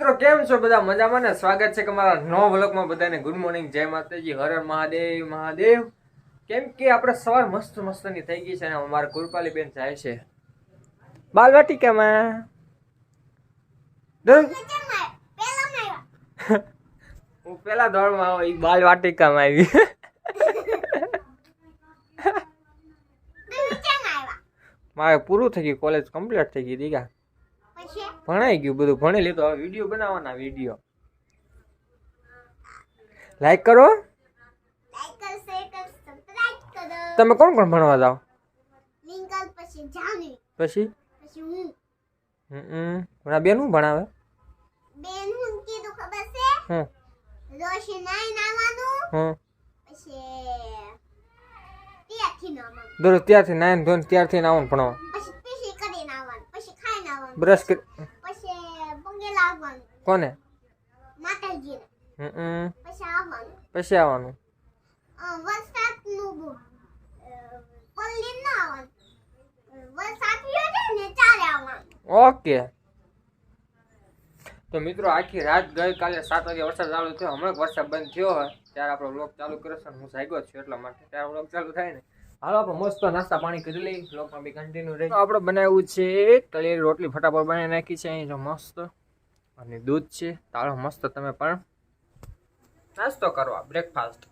મિત્રો કેમ છો બધા? મજામાં ને? સ્વાગત છે કે મારા નવા વ્લોગમાં બધાને. ગુડ મોર્નિંગ જય માતાજી. હર મહાદેવ મહાદેવ. કેમ કે આપણે સવાર મસ્ત મસ્તની થઈ ગઈ છે અને અમારા કૃપાલી બેન જાય છે. બાલવાટિકામાં હું પેલા દોડમાં આવો બાલવાટિકામાં આવી. મારે પૂરું થઈ ગયું કોલેજ કમ્પ્લીટ થઈ ગઈ દીગા ભણાઈ ગયું બધું. ભણી લીધું હવે વીડિયો બનાવવાના વીડિયો. લાઈક કરો. તમે કોણ કોણ ભણવા જાઓ? પછી? હમ. બેન હું ભણાવે? હમ. હમ. દરરોજ ત્યારથી નાયન ધોન ત્યારથી આવવાનું ભણવા હમ પછી છે ને ચાલે આવવાનું. ઓકે. તો મિત્રો આખી રાત ગઈ કાલે સાત વાગે વરસાદ ચાલુ થયો. હમણાં વરસાદ બંધ થયો હોય. ત્યારે આપણો બ્લોગ ચાલુ કર્યો છે હું જાગ્યો છું એટલા માટે. ત્યારે બ્લોગ ચાલુ થાય ને. હાલો, આપણે મસ્ત નાસ્તા પાણી કરી લઈ. બ્લોગમાં બી કન્ટિન્યુ આપણે બનાવ્યું છે તળેલી રોટલી ફટાફટ બનાવી નાખી છે. અહીં જો મસ્ત. અને દૂધ છે. તાળો મસ્ત તમે પણ નાસ્તો કરવા બ્રેકફાસ્ટ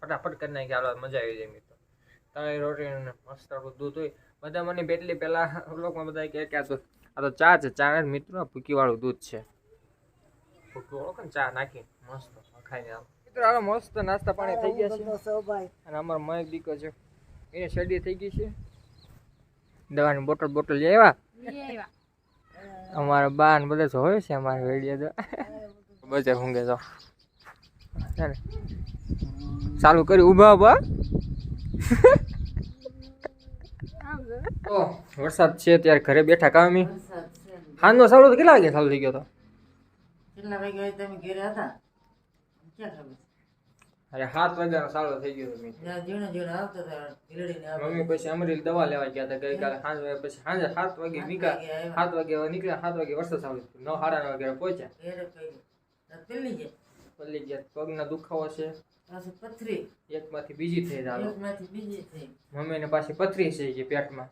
ફટાફટ કરી નાખી. હાલો, મજા આવી જાય મિત્રો. તળેલી રોટલી મસ્ત દૂધ હોય. બધા મને બેટલી પહેલાં બ્લોગમાં બધા કહે કે આ તો આ તો ચા છે. ચા નથી મિત્રો. ભૂકી વાળું દૂધ છે. ભૂકી ને ચા નાખી. મસ્ત. ખાઈને મિત્રો, હાલો, મસ્ત નાસ્તા પાણી થઈ ગયા છે. અને અમારો મયક દીકો છે. એને શરદી થઈ ગઈ છે. દવાની બોટલ બોટલ લઈ આવ્યા? અમારા બા ને બધા હોય છે અમારા વેડિયા તો. બજાર ઊંઘે તો. ચાલુ. કરી ઊભા ઊભા વરસાદ છે ત્યારે ઘરે બેઠા કામી હાનનો ચાલુ તો કેટલા વાગે ચાલુ થઈ ગયો તો? કેટલા વાગે તમે ઘરે હતા? ક્યાં ખબર? અરે હાથ વાગ્યાનો સારો થઈ ગયો મેં જીણો જીવને આવતા હતા મમ્મી પછી અમરેલી દવા લેવા ગયા હતા ગઈકાલે સાંજ વાગે પછી સાંજે સાત વાગે નીકળ્યા. સાત વાગે નીકળ્યા સાત વાગે વરસાદ ચાલુ નવ સાડા નવ વાગે પહોંચ્યા. પલ્લી ગયા. પગના દુખાવો છે. પથરી. એક માંથી બીજી થઈ જાય બીજી થઈ. મમ્મીને પાછી પથરી છે કે પેટમાં.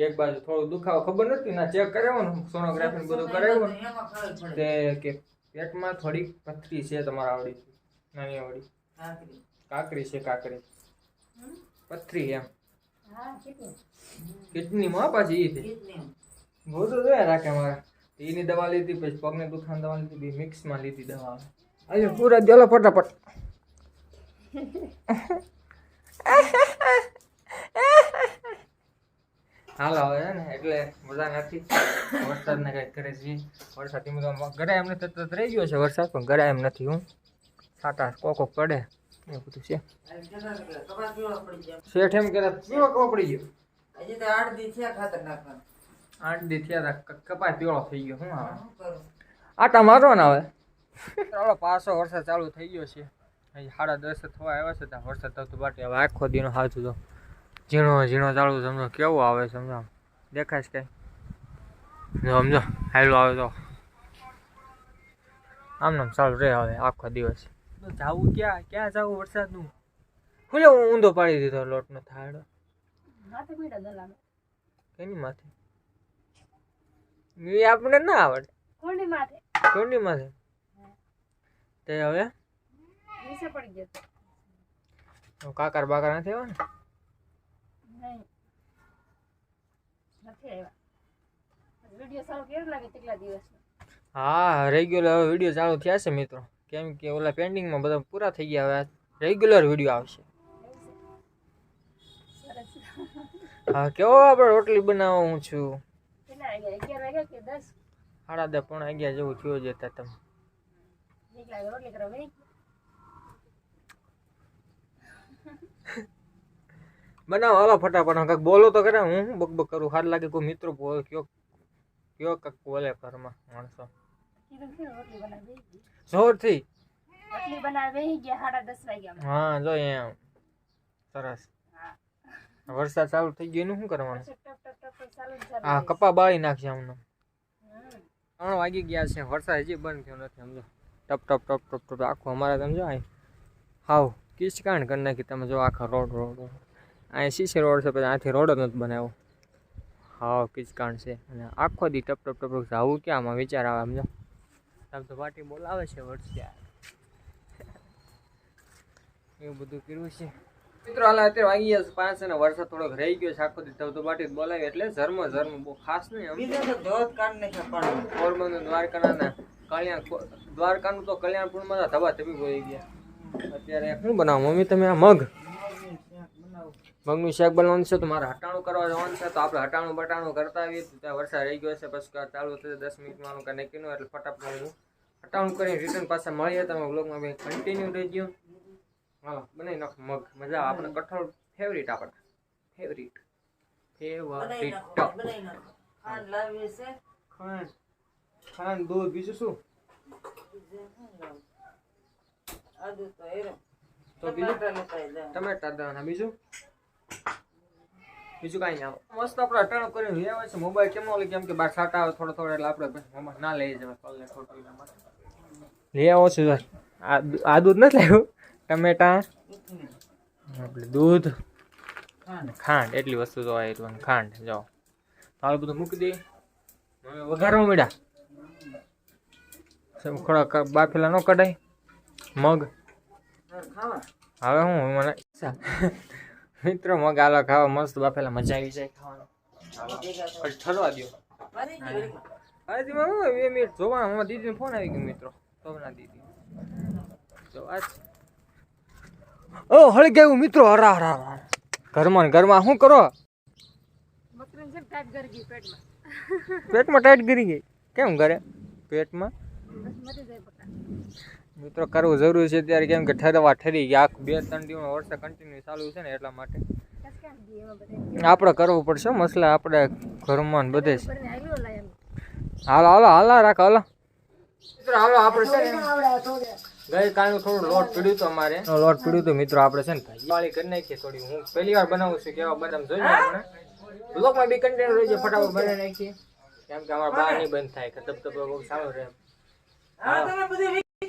એક બાજુ થોડું દુખાવો ખબર નથી ના ચેક કરાવવાનું ને સોનોગ્રાફી બધું કરાવ્યું ને. તે કે પેટમાં થોડીક પથરી છે તમારા આવડી. આવડી કાકરી. કાકરી છે કાકરી. પથરી એમ. કિડની માં પાછી ઈ છે બહુ તો જોયા રાખે મારે. એની દવા લીધી પછી પગને દુખાન દવા લીધી બી મિક્સમાં લીધી દવા. આજે પૂરા ચાલો ફટાફટ. હાલો હવે છે ને એટલે મજા નથી. વરસાદને કંઈક કરે છે. વરસાદ ધીમે ધીમે ગરાય એમ નથી તરત રહી ગયો છે વરસાદ પણ ઘરે એમ નથી હું. સાટા કોકો પડે. એ બધું છે? કપાસ શેઠ એમ કે, પીળો કવો પડી ગયો. હજી તો આઠ દી થયા ખાતર આઠ દી થયા તા કપાય પીળો થઈ ગયો. શું આવે? આટા મારો ને હવે. ચાલો, પાછો વરસાદ ચાલુ થઈ ગયો છે. હજી સાડા દસ થવા આવ્યા છે, ત્યાં વરસાદ થતો બાટી હવે આખો દીનો હાથું તો. ઝીણો ઝીણો ચાલુ સમજો. કેવું આવે સમજો દેખાય છે કઈ? સમજો. હાલો, આવે તો. આમ નામ ચાલુ રહે હવે આખો દિવસ. તો જાવું ક્યાં? ક્યાં જાવું વરસાદનું? હું લે ઊંધો પાડી દીધો લોટનો થાળો. કેની માથે? એ આપણે ના આવડે. કોની માથે? કોની માથે? તે હવે? નીચે પડી ગયો. કાકર બાકર નથી આવ્યો ને? નહીં. નથી આવ્યા. વીડિયો સારો કેવો લાગે? તેટલા દિવસ હા રેગ્યુલર હવે વીડિયો ચાલુ થયા છે મિત્રો. કેમ કે ઓલા પેન્ડિંગમાં બધા પૂરા થઈ ગયા હવે રેગ્યુલર વીડિયો આવશે. હા કેવો આપણે રોટલી બનાવવા હું છું સાડા દસ પોણા અગિયાર જેવું થયો જતા તમે બનાવો હાલો ફટાફટ. કાંક બોલો તો કરે હું બક બક કરું? હાર લાગે કોઈ મિત્રો કયો કયો કાંક બોલે ઘરમાં માણસો. જોરથી રોટલી બનાવી ગયા સાડા દસ વાગ્યા હા જો એમ સરસ વરસાદ ચાલુ થઈ ગયો એનું શું કરવાનું આ કપા બાળી નાખશે અમને ત્રણ વાગી ગયા છે વરસાદ હજી બંધ થયો નથી સમજો ટપ ટપ ટપ ટપ ટપ આખું અમારે સમજો અહીં હાવ કિચકાણ કરી નાખી તમે જો આખા રોડ રોડ અહીં સીસી રોડ છે પછી આથી રોડ જ નથી બનાવ્યો હાવ કિચકાણ છે અને આખો દી ટપ ટપ ટપ ટપ આવું ક્યાં આમાં વિચાર આવે સમજો આમ તો પાર્ટી બોલાવે છે વરસે એવું બધું કર્યું છે. મિત્રો હાલ અત્યારે વાગી ગયા છે પાંચ અને વરસાદ થોડોક રહી ગયો છે. આખો દી ધબધો પાટી બોલાવી એટલે ઝરમો ઝરમો બહુ ખાસ નહીં બીજો તો ધોધ કાઢ નાખ્યા પાણી. પોરબંદર દ્વારકાના કલ્યાણ દ્વારકાનું તો કલ્યાણપુરમાં ધબા ધબી બોલી ગયા. અત્યારે શું બનાવો મમ્મી? તમે આ મગ? મગનું શાક બનાવવાનું છે તો મારે હટાણું કરવા જવાનું છે તો આપણે હટાણું બટાણું કરતા આવીએ. ત્યાં વરસાદ રહી ગયો છે પછી ચાલુ થશે દસ મિનિટમાં કાંઈ એટલે ફટાફટ હું હટાણું કરીને રિટર્ન પાછા મળીએ. તમે બ્લોગમાં બે કન્ટિન્યુ રહી ગયો હા બનાવી નખ મગ. મજા આપણે કઠોળ ફેવરિટ આપણા. ફેવરિટ ફેવરિટ ખાંડ ખાંડ. દૂધ બીજું શું? તો બીજું. ટમેટા દાણા બીજું? બીજું કાંઈ આવે મસ્ત આપણે અટાણું કરીને લઈ છે મોબાઈલ કેમ નો કેમ કે બાર સાટા આવે થોડો થોડો એટલે આપણે મોબાઈલ ના લઈ જવાય. એના માટે લઈ આવો છો આ દૂધ નથી લાવ્યું? ટમેટા? આપણે દૂધ ખાંડ. એટલી વસ્તુ તો એટલું. ખાંડ જાઓ. તારું બધું મૂકી દે વઘારવા મીડા થોડા બાફેલા ન કઢાય? મગ? હવે હું મને મિત્રો મગ આલો ખાવા મસ્ત બાફેલા મજા આવી જાય ખાવાનું. ઠરવા દો આજે. અરે હું બે મિનિટ જોવા અમારા દીદીનો ફોન આવી ગયો મિત્રો. શોભના દીદી. જો આ ઓ હળી ગયું મિત્રો હરા હરા હરા. ઘરમાં ને ઘરમાં શું કરો? બકરીને છે ટાઈટ કરી ગઈ પેટમાં. પેટમાં ટાઈટ કરી ગઈ? કેમ કરે? પેટમાં? મિત્રો કરવું જરૂરી છે ત્યારે કેમ કે ઠરવા ઠરી ગયા. બે ત્રણ દિવસ વરસાદ કન્ટિન્યુ ચાલુ છે ને એટલા માટે. બધા આપણે કરવું પડશે મસલા આપણે ઘરમાં ને બધે હાલો હાલો હાલો રાખ હાલો. મિત્રો હાલો આપણે છે ને થોડું લોટ પીડ્યું હતું અમારે. લોટ પીડ્યું હતું. મિત્રો આપણે છે ને દિવાળી કરી નાખીએ થોડી. હું પહેલી વાર બનાવું છું કેવા બદામ જોઈ આપણે. બ્લોકમાં બી કન્ટેન્ટ રહી જાય ફટાફટ બનાવી નાખીએ. કેમ કે અમારા બહાર નહીં બંધ થાય કે તબ તબ સારું રહે.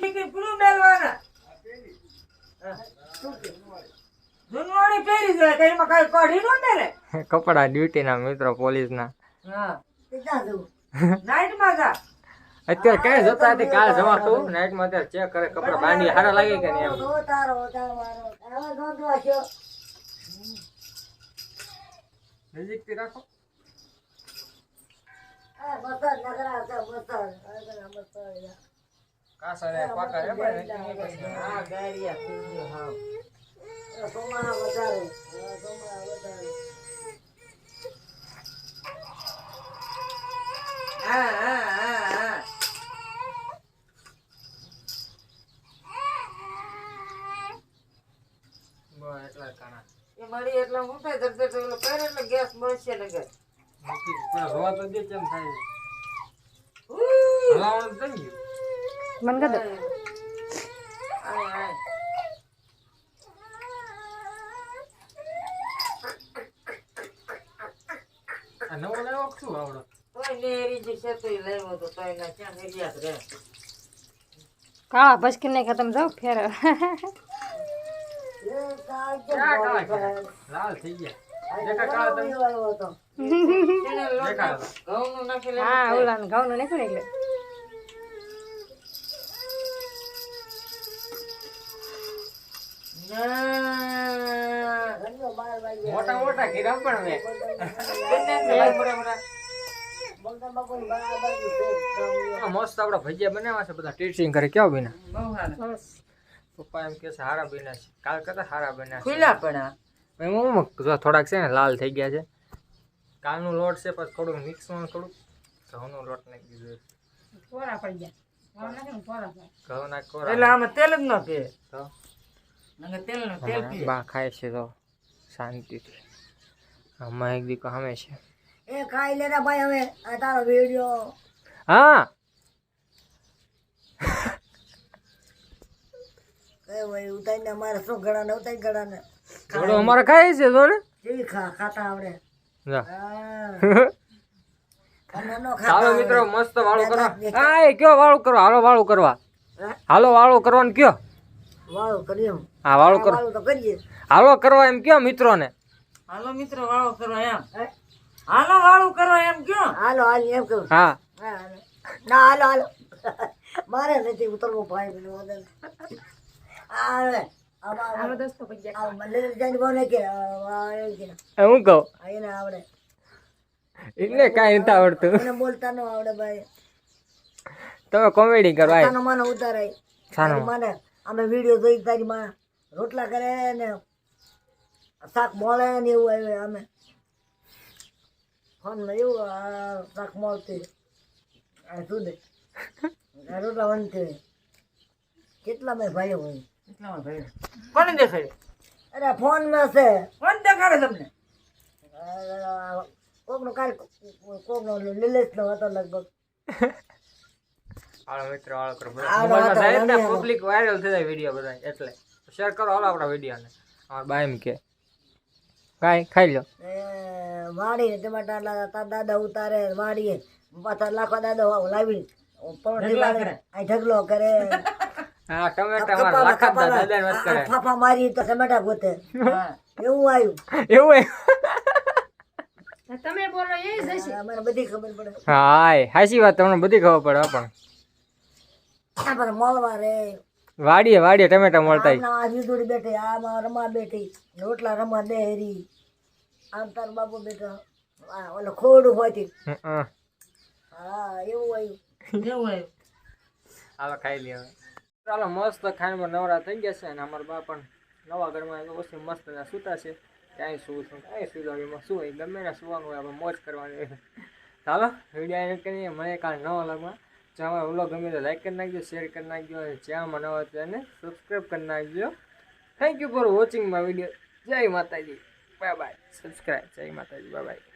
વીખી પૂરું મેલવાના. હા. પહેરી જાય કઈ એમાં કઈ કાઢી નો મેલે? કપડા ડ્યુટીના મિત્રો પોલીસના. હા. નાઈટમાં જા. અત્યારે ક્યાં જતા હતી? કાલ જવાતું? નાઇટમાં અત્યારે ચેક કરે કપડા બાંધી હારા લાગે કે નહીં એમ? રાખો. રે પાકા રે ભાઈ નક્કી નહીં કરી. હા ગારિયા થઈ ગયો હા હા હા હા હા બસ એટલા કાણા. એ મળી એટલે હું થાય ધડ ધડ કરે એટલે ગેસ મળશે લગે. પણ હવા તો દે કેમ થાય. હલાવવાનું થઈ ગયું. મન ગદો આય આય. આ નવો લાવ્યો કે શું આવડો? ના કાળા ભસકી નાખ્યા તમે જાઓ ફેર? લાલ થઈ ગયા. હા ઓલા ઘઉં નું નાખ્યું ને એટલે. મોટા મોટા પણ મેં બંને મસ્ત આપડા ભજીયા બનાવ્યા છે બધા ટીચિંગ કરે. કેવું બહુ પપ્પા એમ કે છે હારા બન્યા છે. કાલ કરતા હારા બન્યા છે. ખુલ્લા પણ થોડાક છે ને લાલ થઈ ગયા છે. કાલનું લોટ છે પછી થોડું મિક્સમાં થોડુંક ઘઉંનો લોટ નાખી દીધો. કોરા પડી ગયા? ઘઉં નાખે ને કોરા એટલે આમાં તેલ જ ન પીએ બા ખાય છે તો શાંતિથી. આમાં એક દીકો સામે છે. એ ખાઈ લેતા ભાઈ હવે આ તારો વીડિયો હા! કઈ ભાઈ ઉતારીને અમારે શું ગળાને ઉતારી ગળાને થોડો અમારે ખાય છે થોડે. કેવી ખા ખાતા આવડે? જા હા. અને નો ખાતા ચાલો આવડે. મિત્રો મસ્ત વાળું કરવા. હા કયો વાળું કરવા? હાલો વાળું કરવા. હાલો વાળું કરવાનું કયો? વાળું કરીએ હા વાળો કરો. તો કરીએ. હાલો કરવા એમ કયો મિત્રોને? હાલો મિત્રો વાળો કરો એમ. હાલો વાળું કરો એમ કયો. હાલો હાલ એમ કહું હા. હા, ના હાલો હાલો. મારે નથી ઉતરવું ભાઈ મને વાંધો નથી. આ હવે આમાં હાલો દોસ્તો પછી આ મલેરિયા જાની બહુ ને કે આ એમ કે. એ હું કહું? એટલે કાંઈ નથી આવડતું. બોલતા ન આવડે ભાઈ. તમે કોમેડી કરો માનો ઉતારાય. માને. અમે વીડિયો જોઈ તારી માં રોટલા કરે ને શાક મોળે ને એવું આવ્યું અમે. ફોનમાં એવું શાક મળતી. આ શું દે? રોટલા વનતી કેટલા મેં ભાઈઓ હોય? કેટલા ભાઈ કોને દેખાય અરે ફોનમાં છે. કોણ દેખાડે તમને? કોકનો કાલ કોકનો લીલેશ નો હતો લગભગ. હાલો મિત્રો હાલો કરો. હાલો, હાલો, પબ્લિક વાયરલ થઈ જાય વીડિયો બધા એટલે. શેર કરો હાલો આપણા વિડીયોને. અમારા બાય એમ કે. કાંઈ ખાઈ લો. એ ટમાટા લા- તાર દાદા ઉતારે વાડીએ. પાછા લાખો દાદા લાવી ઢગલા કરે. આ ઢગલો કરે. હા ટમેટા કપામાં- મારા લાખાત કપામાં દાદા વાત કરે. ફાફા મારી તો ટમેટા ગોતે. એવું આવ્યું. એવું એ તમે બોલો એ જ હશે. મને બધી ખબર પડે. હાય સાચી વાત તમને બધી ખબર પડે હો પણ. પણ મળવા રે. વાડીએ વાડીએ ટમેટા મળતા આ વિદુડી બેઠી આમાં રમા બેઠી રોટલા રમા દેહરી આમ તાર બાપુ બેઠો આ ઓલો ખોડું હોય તે. હં, એવું આવ્યું એવું આવ્યું હવે ખાઈ લઈએ હવે. ચાલો મસ્ત ખાઈને નવરા થઈ ગયા છે અને અમારા બા પણ નવા ઘરમાં ઓછી મસ્ત સૂતા છે. ક્યાંય સુવું છું? ક્યાંય સુતા શું હોય? ગમે ને સુવાનું હોય આપણે મોજ કરવાની ચાલો વીડિયો કરીએ. મને કાલ નવા લાગમાં જો અમારો ગમે તો લાઈક કરી નાખજો શેર કરી નાખજો, અને જ્યાં નવા હોય તેને સબસ્ક્રાઈબ કરી નાખજો. Thank you for watching my video જય માતાજી. બાય બાય સબસ્ક્રાઈબ જય માતાજી. Bye bye